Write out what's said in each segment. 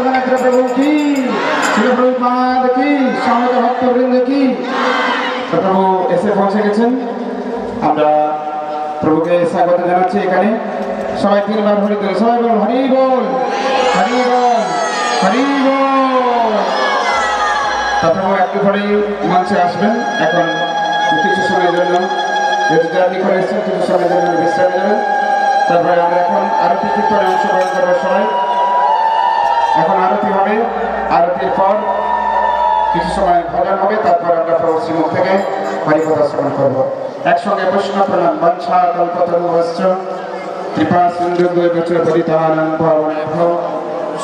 জগন্নাথ প্রভু কি? শিলপ্রভু কি? সমস্ত ভক্তবৃন্দ কি? প্রভু এসে পৌঁছে গেছেন। আমরা প্রভুকে স্বাগত জানাচ্ছি এখানে। সবাই তিনবার হরি বল, সবাই বল, হরি বল হরি বল হরি বল। তারপর একটু পরেই মঞ্চে আসবেন। এখন কিছু সময়ের জন্য যদি জার্নি করে এসেছেন, কিছু সময়ের জন্য বিশ্রাম নেবেন। তারপরে আমরা এখন আরও কিছু পরে অংশগ্রহণ করব সবাই। এখন আরতি হবে। আরতির পর কিছু সময় ভজন হবে, তারপর আমরা প্রবাসী মুখ থেকে হরিকথা শ্রবণ করব। একসঙ্গে প্রশ্ন প্রণাম। বঞ্ছা কল্পতরুভশ্চ কৃপা সিন্ধু দুই পরিধানং পাবনেভ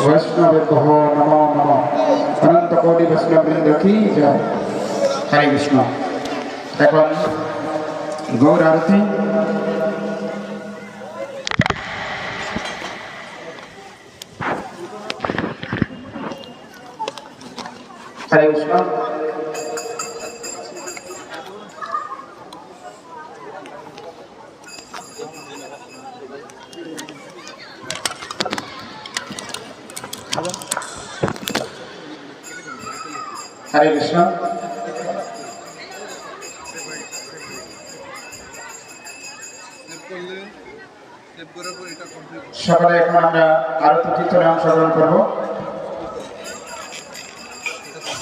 বৈষ্ণবে নমো নম নম। অনন্ত কোটি বৈষ্ণববৃন্দ কি জয়। হরে কৃষ্ণ। এখন গৌর আরতি। সারে উসমান। হরে কৃষ্ণ সকালে এখন আমরা আরও কীর্তনে অংশগ্রহণ করব।